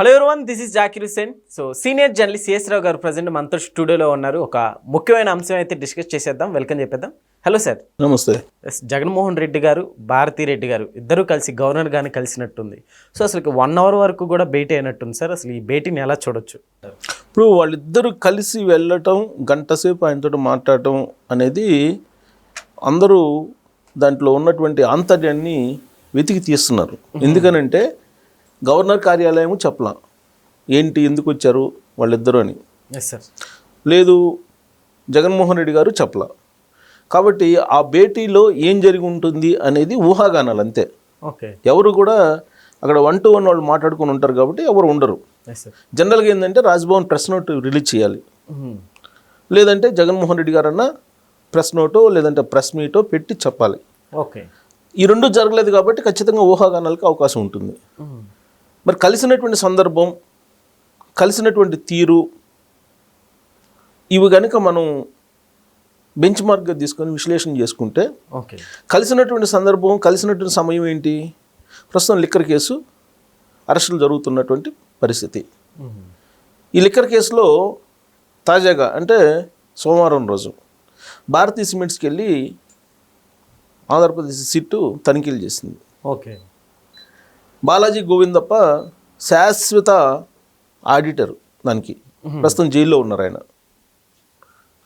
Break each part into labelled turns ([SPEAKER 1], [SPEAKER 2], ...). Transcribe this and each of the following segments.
[SPEAKER 1] Hello everyone this is Zakir Hussain so senior journalist CS Rao garu present మనతో స్టూడియోలో ఉన్నారు. ఒక ముఖ్యమైన అంశం అయితే డిస్కస్ చేసేద్దాం వెల్కమ్ చెప్పేద్దాం. హలో సార్
[SPEAKER 2] నమస్తే.
[SPEAKER 1] జగన్మోహన్ రెడ్డి గారు భారతీ రెడ్డి గారు ఇద్దరు కలిసి గవర్నర్ గారిని కలిసినట్టుంది. సో అసలు వన్ అవర్ వరకు కూడా భేటీ అయినట్టుంది సార్ అసలు ఈ భేటీని ఎలా చూడొచ్చు?
[SPEAKER 2] ఇప్పుడు వాళ్ళిద్దరూ కలిసి వెళ్ళటం గంట సేపు ఆయనతో మాట్లాడటం అనేది అందరూ దాంట్లో ఉన్నటువంటి ఆంతర్యాన్ని వెతికి తీస్తున్నారు. ఎందుకనంటే గవర్నర్ కార్యాలయం చెప్పలా. ఏంటి ఎందుకు వచ్చారు వాళ్ళిద్దరూ అని.
[SPEAKER 1] సార్
[SPEAKER 2] లేదు జగన్మోహన్ రెడ్డి గారు చెప్పలా. కాబట్టి ఆ భేటీలో ఏం జరిగి ఉంటుంది అనేది ఊహాగానాలు అంతే.
[SPEAKER 1] ఓకే.
[SPEAKER 2] ఎవరు కూడా అక్కడ వన్ టు వన్ వాళ్ళు మాట్లాడుకొని ఉంటారు కాబట్టి ఎవరు ఉండరు. జనరల్గా ఏంటంటే రాజ్భవన్ ప్రెస్ నోట్ రిలీజ్ చేయాలి. లేదంటే జగన్మోహన్ రెడ్డి గారన్నా ప్రెస్ నోటో లేదంటే ప్రెస్ మీటో పెట్టి చెప్పాలి.
[SPEAKER 1] ఓకే
[SPEAKER 2] ఈ రెండు జరగలేదు కాబట్టి ఖచ్చితంగా ఊహాగానాలకు అవకాశం ఉంటుంది. మరి కలిసినటువంటి సందర్భం కలిసినటువంటి తీరు ఇవి కనుక మనం బెంచ్ మార్క్గా తీసుకొని విశ్లేషణ చేసుకుంటే
[SPEAKER 1] ఓకే.
[SPEAKER 2] కలిసినటువంటి సందర్భం కలిసినటువంటి సమయం ఏంటి? ప్రస్తుతం లిక్కర్ కేసు అరెస్టులు జరుగుతున్నటువంటి పరిస్థితి. ఈ లిక్కర్ కేసులో తాజాగా అంటే సోమవారం రోజు భారతీయ సిమెంట్స్కి వెళ్ళి ఆంధ్రప్రదేశ్ సిట్టు తనిఖీలు చేసింది.
[SPEAKER 1] ఓకే.
[SPEAKER 2] బాలాజీ గోవిందప్ప శాశ్వత ఆడిటర్ దానికి. ప్రస్తుతం జైల్లో ఉన్నారు ఆయన.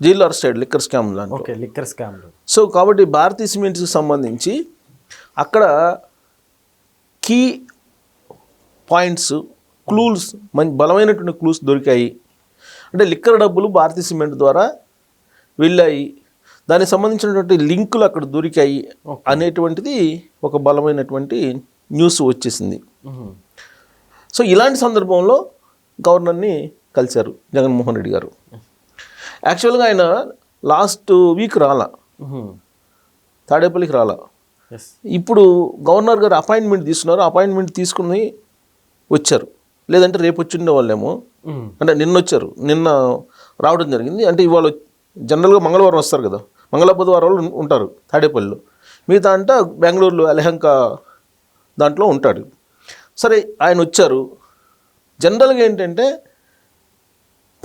[SPEAKER 2] జైల్లో అరెస్ట్ అయ్యాడు లిక్కర్ స్కామ్
[SPEAKER 1] ఓకే లిక్కర్ స్కామ్లు
[SPEAKER 2] సో కాబట్టి భారతీయ సిమెంట్స్కి సంబంధించి అక్కడ కీ పాయింట్స్ క్లూస్ మంచి బలమైనటువంటి క్లూస్ దొరికాయి. అంటే లిక్కర్ డబ్బులు భారతీయ సిమెంట్ ద్వారా వెళ్ళాయి. దానికి సంబంధించినటువంటి లింకులు అక్కడ దొరికాయి అనేటువంటిది ఒక బలమైనటువంటి న్యూస్ వచ్చేసింది. సో ఇలాంటి సందర్భంలో గవర్నర్ని కలిశారు జగన్మోహన్ రెడ్డి గారు. యాక్చువల్గా ఆయన లాస్ట్ వీక్ రాలా. తాడేపల్లికి రాలా. ఇప్పుడు గవర్నర్ గారు అపాయింట్మెంట్ తీసుకున్నారు. అపాయింట్మెంట్ తీసుకుని వచ్చారు. లేదంటే రేపు వచ్చి ఉండేవాళ్ళేమో అంటే నిన్న వచ్చారు. నిన్న రావడం జరిగింది. అంటే ఇవాళ జనరల్గా మంగళవారం వస్తారు కదా. మంగళ బుధవారం ఉంటారు తాడేపల్లిలో. మిగతా అంటే బెంగళూరులో అలహంక దాంట్లో ఉంటాడు. సరే ఆయన వచ్చారు. జనరల్గా ఏంటంటే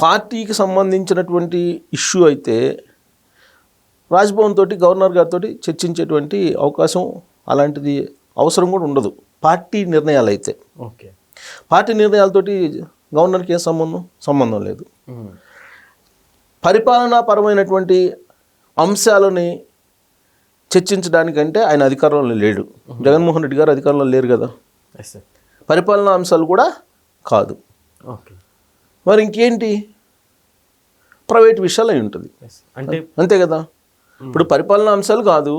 [SPEAKER 2] పార్టీకి సంబంధించినటువంటి ఇష్యూ అయితే రాజ్భవన్ తోటి గవర్నర్ గారితో చర్చించేటువంటి అవకాశం అలాంటిది అవసరం కూడా ఉండదు. పార్టీ నిర్ణయాలు అయితే.
[SPEAKER 1] ఓకే.
[SPEAKER 2] పార్టీ నిర్ణయాలతోటి గవర్నర్కి ఏ సంబంధం? సంబంధం లేదు. పరిపాలనాపరమైనటువంటి అంశాలని చర్చించడానికంటే ఆయన అధికారంలో లేడు. జగన్మోహన్ రెడ్డి గారు అధికారంలో లేరు కదా. పరిపాలనా అంశాలు కూడా కాదు. మరి ఇంకేంటి? ప్రైవేట్ విషయాలు అయి ఉంటుంది.
[SPEAKER 1] అంటే
[SPEAKER 2] అంతే కదా. ఇప్పుడు పరిపాలనా అంశాలు కాదు.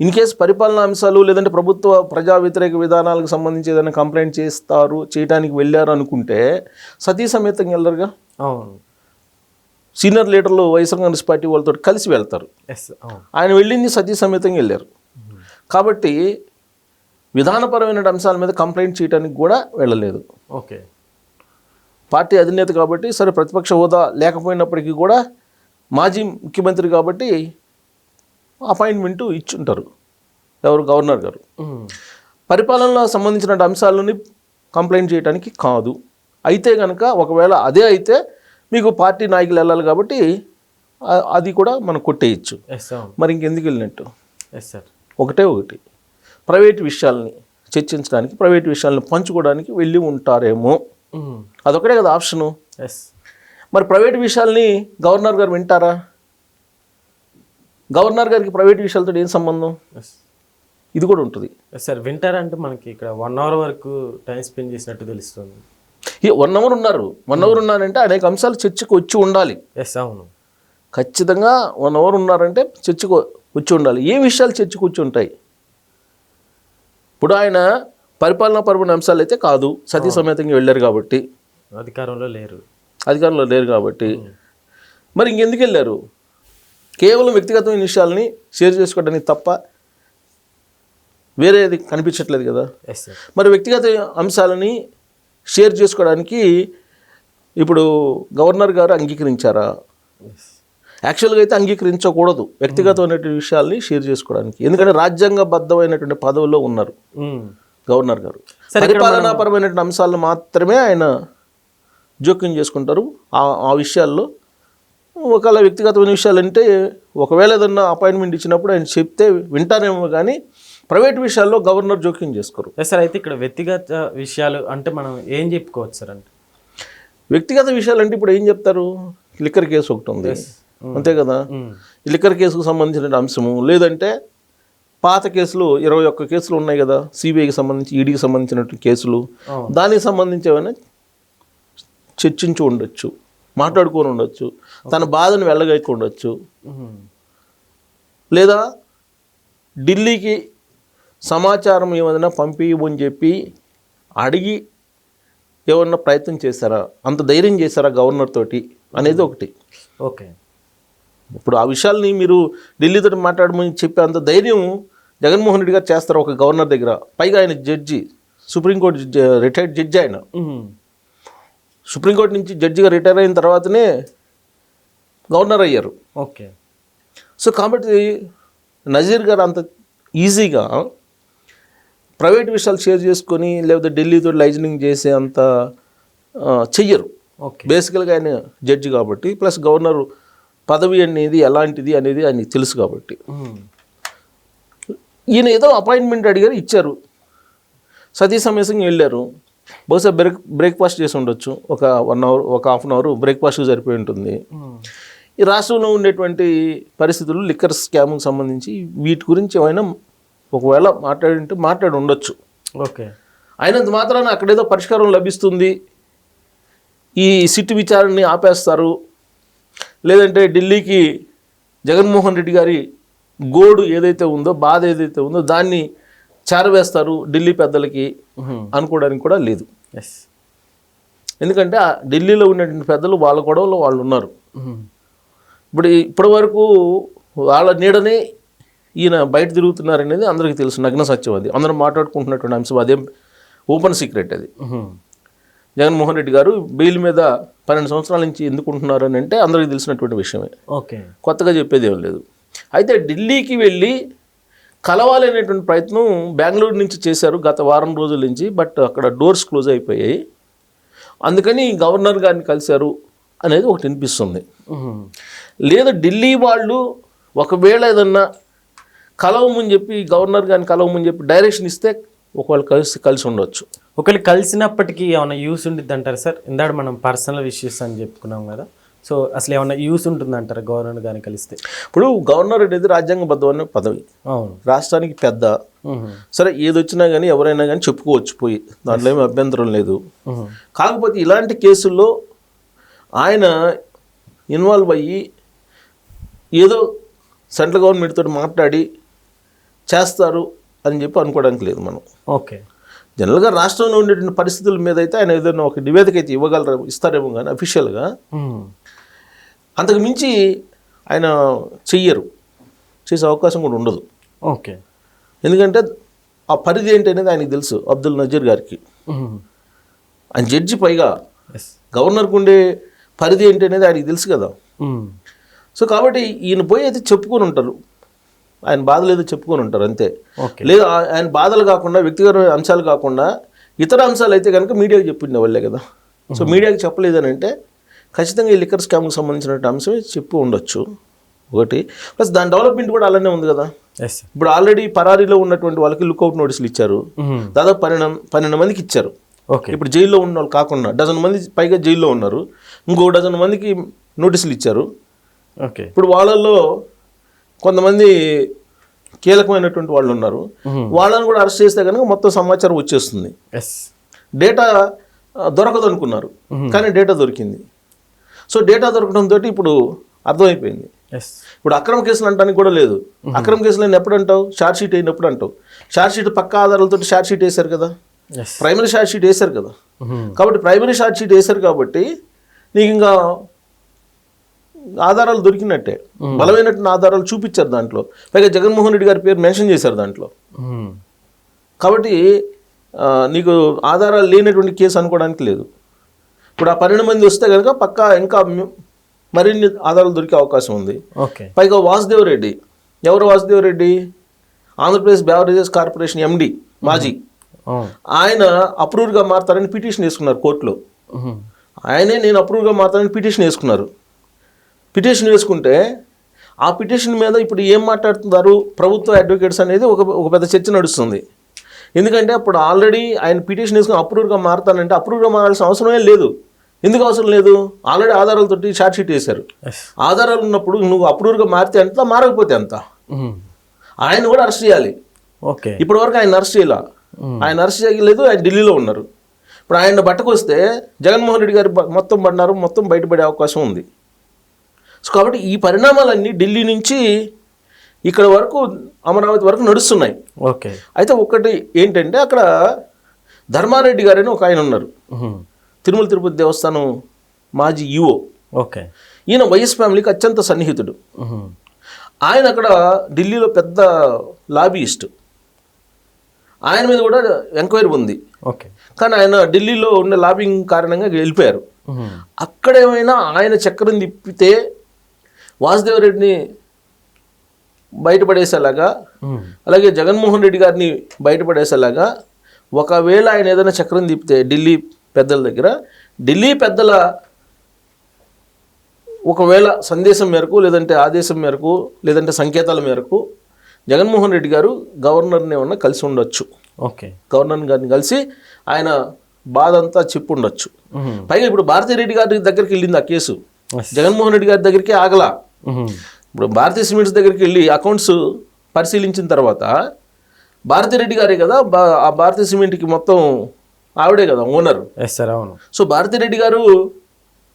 [SPEAKER 2] ఇన్ కేసు పరిపాలనా అంశాలు లేదంటే ప్రభుత్వ ప్రజా వ్యతిరేక విధానాలకు సంబంధించి ఏదైనా కంప్లైంట్ చేస్తారు చేయడానికి వెళ్ళారు అనుకుంటే సతీ సమేతంగా వెళ్ళరుగా?
[SPEAKER 1] అవును.
[SPEAKER 2] సీనియర్ లీడర్లు వైఎస్ఆర్ కాంగ్రెస్ పార్టీ వాళ్ళతో కలిసి వెళ్తారు. ఆయన వెళ్ళింది సతీ సమేతంగా వెళ్ళారు. కాబట్టి విధానపరమైన అంశాల మీద కంప్లైంట్ చేయడానికి కూడా వెళ్ళలేదు.
[SPEAKER 1] ఓకే.
[SPEAKER 2] పార్టీ అధినేత కాబట్టి సరే ప్రతిపక్ష హోదా లేకపోయినప్పటికీ కూడా మాజీ ముఖ్యమంత్రి కాబట్టి అపాయింట్మెంటు ఇచ్చుంటారు. ఎవరు? గవర్నర్ గారు. పరిపాలనలో సంబంధించిన అంశాలని కంప్లైంట్ చేయడానికి కాదు. అయితే కనుక ఒకవేళ అదే అయితే మీకు పార్టీ నాయకులు వెళ్ళాలి కాబట్టి అది కూడా మనం కొట్టేయచ్చు. మరి ఇంకెందుకు వెళ్ళినట్టు?
[SPEAKER 1] ఎస్ సార్
[SPEAKER 2] ఒకటే ఒకటి. ప్రైవేట్ విషయాల్ని చర్చించడానికి ప్రైవేట్ విషయాలను పంచుకోవడానికి వెళ్ళి ఉంటారేమో. అదొకటే కదా ఆప్షను.
[SPEAKER 1] ఎస్
[SPEAKER 2] మరి ప్రైవేట్ విషయాల్ని గవర్నర్ గారు వింటారా? గవర్నర్ గారికి ప్రైవేట్ విషయాలతో ఏం సంబంధం?
[SPEAKER 1] ఎస్
[SPEAKER 2] ఇది కూడా ఉంటుంది.
[SPEAKER 1] ఎస్ సార్ వింటారంటే మనకి ఇక్కడ వన్ అవర్ వరకు టైం స్పెండ్ చేసినట్టు తెలుస్తుంది.
[SPEAKER 2] వన్ అవర్ ఉన్నారు. వన్ అవర్ ఉన్నారంటే అనేక అంశాలు చర్చకు వచ్చి ఉండాలి.
[SPEAKER 1] ఎస్ అవును.
[SPEAKER 2] ఖచ్చితంగా వన్ అవర్ ఉన్నారంటే చర్చకు వచ్చి ఉండాలి. ఏ విషయాలు చర్చకు వచ్చి ఉంటాయి? ఇప్పుడు ఆయన పరిపాలనా పరమైన అంశాలు అయితే కాదు. సతీ సమేతంగా వెళ్ళారు కాబట్టి.
[SPEAKER 1] అధికారంలో లేరు.
[SPEAKER 2] అధికారంలో లేరు కాబట్టి. మరి ఇంకెందుకు వెళ్ళారు? కేవలం వ్యక్తిగతమైన విషయాల్ని షేర్ చేసుకోవడానికి తప్ప వేరేది కనిపించట్లేదు కదా. మరి వ్యక్తిగత అంశాలని షేర్ చేసుకోవడానికి ఇప్పుడు గవర్నర్ గారు అంగీకరించారా? యాక్చువల్గా అయితే అంగీకరించకూడదు. వ్యక్తిగతమైనటువంటి విషయాల్ని షేర్ చేసుకోవడానికి. ఎందుకంటే రాజ్యాంగబద్ధమైనటువంటి పదవిలో ఉన్నారు గవర్నర్ గారు.
[SPEAKER 1] సరే, ఇక్కడ
[SPEAKER 2] పరిపాలనాపరమైన అంశాలను మాత్రమే ఆయన జోక్యం చేసుకుంటారు. ఆ ఆ విషయాల్లో ఒకవేళ వ్యక్తిగతమైన విషయాలు అంటే ఒకవేళ ఏదన్నా అపాయింట్మెంట్ ఇచ్చినప్పుడు ఆయన చెప్తే వింటారేమో కానీ ప్రైవేట్ విషయాల్లో గవర్నర్ జోక్యం చేసుకోరు.
[SPEAKER 1] ఎస్ సార్ అయితే ఇక్కడ వ్యక్తిగత విషయాలు అంటే మనం ఏం చెప్పుకోవచ్చు సార్ అంటే?
[SPEAKER 2] వ్యక్తిగత విషయాలు అంటే ఇప్పుడు ఏం చెప్తారు? లిక్కర్ కేసు ఒకటి ఉంది. అంతే కదా? ఈ లిక్కర్ కేసుకు సంబంధించిన అంశము లేదంటే పాత కేసులు ఇరవై ఒక్క కేసులు ఉన్నాయి కదా? సిబిఐకి సంబంధించి ఈడీకి సంబంధించినటువంటి కేసులు.
[SPEAKER 1] అవును.
[SPEAKER 2] దానికి సంబంధించి ఏమైనా చర్చించి ఉండొచ్చు మాట్లాడుకొని ఉండొచ్చు తన బాధను వెళ్ళగైకి ఉండొచ్చు.
[SPEAKER 1] ఉమ్.
[SPEAKER 2] లేదా ఢిల్లీకి సమాచారం ఏమైనా పంపించమని చెప్పి అడిగి ఏమన్నా ప్రయత్నం చేశారా? అంత ధైర్యం చేశారా గవర్నర్ తోటి అనేది ఒకటి.
[SPEAKER 1] ఓకే.
[SPEAKER 2] ఇప్పుడు ఆ విషయాల్ని మీరు ఢిల్లీతో మాట్లాడమని చెప్పే అంత ధైర్యం జగన్మోహన్ రెడ్డి గారు చేస్తారు ఒక గవర్నర్ దగ్గర? పైగా ఆయన judge supreme court retired judge ఆయన. సుప్రీంకోర్టు నుంచి జడ్జిగా రిటైర్ అయిన తర్వాతనే గవర్నర్ అయ్యారు.
[SPEAKER 1] ఓకే.
[SPEAKER 2] సో కాబట్టి నజీర్ గారు అంత ఈజీగా ప్రైవేట్ విషయాలు షేర్ చేసుకొని లేకపోతే ఢిల్లీతో లైజనింగ్ చేసే అంత చెయ్యరు.
[SPEAKER 1] ఓకే.
[SPEAKER 2] బేసికల్గా ఆయన జడ్జి కాబట్టి ప్లస్ గవర్నర్ పదవి అనేది ఎలాంటిది అనేది ఆయనకి తెలుసు కాబట్టి. ఈయన ఏదో అపాయింట్మెంట్ అడిగారు ఇచ్చారు. సతీ సమేసంగా వెళ్ళారు. బహుశా బ్రేక్ బ్రేక్ఫాస్ట్ చేసి ఉండొచ్చు. ఒక వన్ అవర్ ఒక హాఫ్ అన్ అవర్ బ్రేక్ఫాస్ట్ సరిపోయి ఉంటుంది. ఈ రాష్ట్రంలో ఉండేటువంటి పరిస్థితులు లిక్కర్ స్కామ్కి సంబంధించి వీటి గురించి ఏమైనా ఒకవేళ మాట్లాడింటే మాట్లాడి ఉండొచ్చు.
[SPEAKER 1] ఓకే.
[SPEAKER 2] అయినంత మాత్రాన అక్కడేదో పరిష్కారం లభిస్తుంది. ఈ సిట్ విచారణని ఆపేస్తారు. లేదంటే ఢిల్లీకి జగన్మోహన్ రెడ్డి గారి గోడు ఏదైతే ఉందో బాధ ఏదైతే ఉందో దాన్ని చేరవేస్తారు ఢిల్లీ పెద్దలకి. అనుకోవడానికి కూడా లేదు.
[SPEAKER 1] ఎస్.
[SPEAKER 2] ఎందుకంటే ఆ ఢిల్లీలో ఉన్నటువంటి పెద్దలు వాళ్ళ గొడవలో వాళ్ళు ఉన్నారు. ఇప్పుడు ఇప్పటి వరకు వాళ్ళ నీడనే ఈయన బయట తిరుగుతున్నారనేది అందరికీ తెలుసు. నగ్న సత్యం అది అందరం మాట్లాడుకుంటున్నటువంటి అంశం అదేం ఓపెన్ సీక్రెట్ అది. జగన్మోహన్ రెడ్డి గారు బెయిల్ మీద పన్నెండు సంవత్సరాల నుంచి ఎందుకు ఉంటున్నారు అని అంటే అందరికీ తెలిసినటువంటి విషయమే.
[SPEAKER 1] ఓకే.
[SPEAKER 2] కొత్తగా చెప్పేది ఏం లేదు. అయితే ఢిల్లీకి వెళ్ళి కలవాలి అనేటువంటి ప్రయత్నం బెంగళూరు నుంచి చేశారు గత వారం రోజుల నుంచి బట్ అక్కడ డోర్స్ క్లోజ్ అయిపోయాయి. అందుకని గవర్నర్ గారిని కలిశారు అనేది ఒకటి వినిపిస్తుంది. లేదు ఢిల్లీ వాళ్ళు ఒకవేళ ఏదన్నా కలవమని చెప్పి గవర్నర్ గారిని కలవమని చెప్పి డైరెక్షన్ ఇస్తే ఒకవేళ కలిసి కలిసి ఉండొచ్చు.
[SPEAKER 1] ఒకళ్ళు కలిసినప్పటికీ ఏమైనా యూస్ ఉండిద్ది అంటారు సార్? ఇందాక మనం పర్సనల్ ఇష్యూస్ అని చెప్పుకున్నాం కదా. సో అసలు ఏమైనా యూస్ ఉంటుంది అంటారు గవర్నర్ గారిని కలిస్తే?
[SPEAKER 2] ఇప్పుడు గవర్నర్ అనేది రాజ్యాంగబద్ధమైన పదవి.
[SPEAKER 1] అవును.
[SPEAKER 2] రాష్ట్రానికి పెద్ద. సరే ఏది వచ్చినా కానీ ఎవరైనా కానీ చెప్పుకోవచ్చు పోయి. దాంట్లో ఏమి అభ్యంతరం లేదు. కాకపోతే ఇలాంటి కేసుల్లో ఆయన ఇన్వాల్వ్ అయ్యి ఏదో సెంట్రల్ గవర్నమెంట్ తోటి మాట్లాడి చేస్తారు అని చెప్పి అనుకోవడానికి లేదు మనం.
[SPEAKER 1] ఓకే.
[SPEAKER 2] జనరల్గా రాష్ట్రంలో ఉండేటువంటి పరిస్థితుల మీద అయితే ఆయన ఏదైనా ఒక నివేదిక అయితే ఇవ్వగలరు? ఇస్తారేమో కానీ అఫీషియల్గా. అంతకు మించి ఆయన చెయ్యరు. చేసే అవకాశం కూడా ఉండదు.
[SPEAKER 1] ఓకే.
[SPEAKER 2] ఎందుకంటే ఆ పరిధి ఏంటి అనేది ఆయనకు తెలుసు అబ్దుల్ నజీర్ గారికి. ఆయన జడ్జి పైగా గవర్నర్కి ఉండే పరిధి ఏంటి అనేది ఆయనకి తెలుసు కదా. సో కాబట్టి ఈయన పోయి అయితే చెప్పుకొని ఉంటారు. ఆయన బాధలు ఏదో చెప్పుకొని ఉంటారు అంతే. లేదు ఆయన బాధలు కాకుండా వ్యక్తిగత అంశాలు కాకుండా ఇతర అంశాలు అయితే కనుక మీడియాకి చెప్పిండే వాళ్ళే కదా. సో మీడియాకి చెప్పలేదని అంటే ఖచ్చితంగా ఈ లిక్కర్ స్కామ్కి సంబంధించిన అంశమే చెప్పి ఉండొచ్చు. ఒకటి. ప్లస్ దాని డెవలప్మెంట్ కూడా అలానే ఉంది కదా. ఇప్పుడు ఆల్రెడీ పరారీలో ఉన్నటువంటి వాళ్ళకి లుక్అవుట్ నోటీసులు ఇచ్చారు. దాదాపు పన్నెండు పన్నెండు మందికి ఇచ్చారు.
[SPEAKER 1] ఓకే.
[SPEAKER 2] ఇప్పుడు జైల్లో ఉన్న వాళ్ళు కాకుండా డజన్ మంది పైగా జైల్లో ఉన్నారు. ఇంకో డజన్ మందికి నోటీసులు ఇచ్చారు.
[SPEAKER 1] ఓకే.
[SPEAKER 2] ఇప్పుడు వాళ్ళల్లో కొంతమంది కీలకమైనటువంటి వాళ్ళు ఉన్నారు. వాళ్ళని కూడా అరెస్ట్ చేస్తే కనుక మొత్తం సమాచారం వచ్చేస్తుంది.
[SPEAKER 1] ఎస్
[SPEAKER 2] డేటా దొరకదు అనుకున్నారు. కానీ డేటా దొరికింది. సో డేటా దొరకడంతో ఇప్పుడు అర్థమైపోయింది. ఇప్పుడు అక్రమ కేసులు అంటానికి కూడా లేదు. అక్రమ కేసులు అని ఎప్పుడు అంటావు? షార్ట్ షీట్ అయినప్పుడు అంటావు? షార్ట్ షీట్ పక్క ఆధారాలతో షార్ట్ షీట్ వేశారు కదా? ప్రైమరీ షార్ట్ షీట్ వేశారు కదా. కాబట్టి ప్రైమరీ షార్ట్ షీట్ వేశారు కాబట్టి నీకు ఇంకా ఆధారాలు దొరికినట్టే. బలమైనటువంటి ఆధారాలు చూపించారు దాంట్లో. పైగా జగన్మోహన్ రెడ్డి గారి పేరు మెన్షన్ చేశారు దాంట్లో. కాబట్టి నీకు ఆధారాలు లేనటువంటి కేసు అనుకోవడానికి లేదు. ఇప్పుడు ఆ పన్నెండు మంది వస్తే కనుక పక్కా ఇంకా మరిన్ని ఆధారాలు దొరికే అవకాశం ఉంది.
[SPEAKER 1] ఓకే.
[SPEAKER 2] పైగా వాసుదేవ్ రెడ్డి. ఎవరు Vasudev Reddy? Andhra Pradesh beverages corporation MD మాజీ. ఆయన అప్రూవ్గా మారుతారని పిటిషన్ వేసుకున్నారు కోర్టులో. ఆయనే నేను అప్రూవ్గా మారుతానని పిటిషన్ వేసుకున్నారు. పిటిషన్ వేసుకుంటే ఆ పిటిషన్ మీద ఇప్పుడు ఏం మాట్లాడుతున్నారు? ప్రభుత్వ అడ్వకేట్స్ అనేది ఒక ఒక పెద్ద చర్చ నడుస్తుంది. ఎందుకంటే అప్పుడు ఆల్రెడీ ఆయన పిటిషన్ వేసుకుని అప్రూవ్గా మారుతానంటే అప్రూవ్గా మారాల్సిన అవసరమే లేదు. ఎందుకు అవసరం లేదు? ఆల్రెడీ ఆధారాలతోటి ఛార్జ్ షీట్ వేశారు. ఆధారాలు ఉన్నప్పుడు నువ్వు అప్రూవ్గా మారితే ఎంత మారకపోతే ఎంత. ఆయన కూడా అరెస్ట్ చేయాలి.
[SPEAKER 1] ఓకే.
[SPEAKER 2] ఇప్పటి వరకు ఆయన అరెస్ట్ చేయాల. ఆయన అరెస్ట్ చేయలేదు ఆయన ఢిల్లీలో ఉన్నారు. ఇప్పుడు ఆయన బట్టకు వస్తే జగన్మోహన్ రెడ్డి గారు మొత్తం పడినారు మొత్తం బయటపడే అవకాశం ఉంది. సో కాబట్టి ఈ పరిణామాలన్నీ ఢిల్లీ నుంచి ఇక్కడ వరకు అమరావతి వరకు నడుస్తున్నాయి.
[SPEAKER 1] ఓకే.
[SPEAKER 2] అయితే ఒకటి ఏంటంటే అక్కడ ధర్మారెడ్డి గారు అని ఒక ఆయన ఉన్నారు. తిరుమల తిరుపతి దేవస్థానం మాజీ ఈఓ.
[SPEAKER 1] ఓకే.
[SPEAKER 2] ఈయన వైఎస్ ఫ్యామిలీకి అత్యంత సన్నిహితుడు. ఆయన అక్కడ ఢిల్లీలో పెద్ద లాబీయిస్ట్. ఆయన మీద కూడా ఎంక్వైరీ ఉంది.
[SPEAKER 1] ఓకే.
[SPEAKER 2] కానీ ఆయన ఢిల్లీలో ఉన్న లాబింగ్ కారణంగా వెళ్ళిపోయారు. అక్కడ ఏమైనా ఆయన చక్రం తిప్పితే వాసుదేవరెడ్డిని బయటపడేసేలాగా. అలాగే జగన్మోహన్ రెడ్డి గారిని బయటపడేసేలాగా ఒకవేళ ఆయన ఏదైనా చక్రం తిప్పితే ఢిల్లీ పెద్దల దగ్గర ఢిల్లీ పెద్దల ఒకవేళ సందేశం మేరకు లేదంటే ఆదేశం మేరకు లేదంటే సంకేతాల మేరకు జగన్మోహన్ రెడ్డి గారు గవర్నర్ని ఏమన్నా కలిసి ఉండొచ్చు
[SPEAKER 1] ఓకే
[SPEAKER 2] గవర్నర్ గారిని కలిసి ఆయన బాధ అంతా చెప్పు ఉండొచ్చు. పైగా ఇప్పుడు భారతీ రెడ్డి గారి దగ్గరికి వెళ్ళింది ఆ కేసు జగన్మోహన్ రెడ్డి గారి దగ్గరికి ఆగలా. ఇప్పుడు భారతీయ సిమెంట్స్ దగ్గరికి వెళ్ళి అకౌంట్స్ పరిశీలించిన తర్వాత భారతీ రెడ్డి గారే కదా ఆ భారతీయ సిమెంట్కి మొత్తం ఆవిడే కదా ఓనర్
[SPEAKER 1] ఎస్ సార్ అవును.
[SPEAKER 2] సో భారతీ రెడ్డి గారు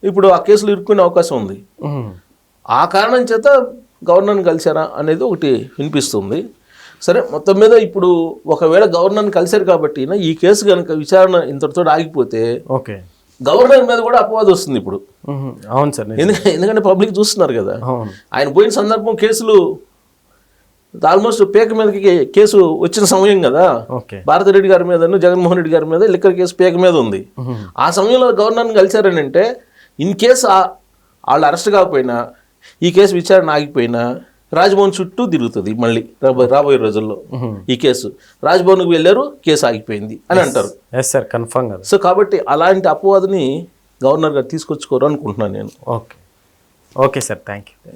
[SPEAKER 2] ఇప్పుడు ఆ కేసులో ఇరుక్కునే అవకాశం ఉంది. ఆ కారణం చేత గవర్నర్ని కలిశారా అనేది ఒకటి వినిపిస్తుంది. సరే మొత్తం మీద ఇప్పుడు ఒకవేళ గవర్నర్ని కలిశారు కాబట్టి ఈ కేసు కనుక విచారణ ఇంతటితో ఆగిపోతే
[SPEAKER 1] ఓకే.
[SPEAKER 2] గవర్నర్ మీద కూడా అపవాదం వస్తుంది ఇప్పుడు.
[SPEAKER 1] అవును సార్.
[SPEAKER 2] ఎందుకంటే ఎందుకంటే పబ్లిక్ చూస్తున్నారు కదా ఆయన పోయిన సందర్భం కేసులు ఆల్మోస్ట్ పేక మీదకి కేసు వచ్చిన సమయం కదా
[SPEAKER 1] ఓకే
[SPEAKER 2] భారతిరెడ్డి గారి మీద జగన్మోహన్ రెడ్డి గారి మీద లిక్కర్ కేసు పేక మీద ఉంది. ఆ సమయంలో గవర్నర్ని కలిశారని అంటే ఇన్ కేసు వాళ్ళు అరెస్ట్ కాకపోయినా ఈ కేసు విచారణ ఆగిపోయినా రాజ్భవన్ చుట్టూ తిరుగుతుంది మళ్ళీ రాబోయే రోజుల్లో. ఈ కేసు. రాజ్భవన్కి వెళ్ళారు కేసు ఆగిపోయింది అని అంటారు.
[SPEAKER 1] ఎస్ సార్ కన్ఫర్మ్
[SPEAKER 2] సో కాబట్టి అలాంటి అపవాదుని గవర్నర్ గారు తీసుకొచ్చుకోరు అనుకుంటున్నాను నేను.
[SPEAKER 1] Okay okay sir thank you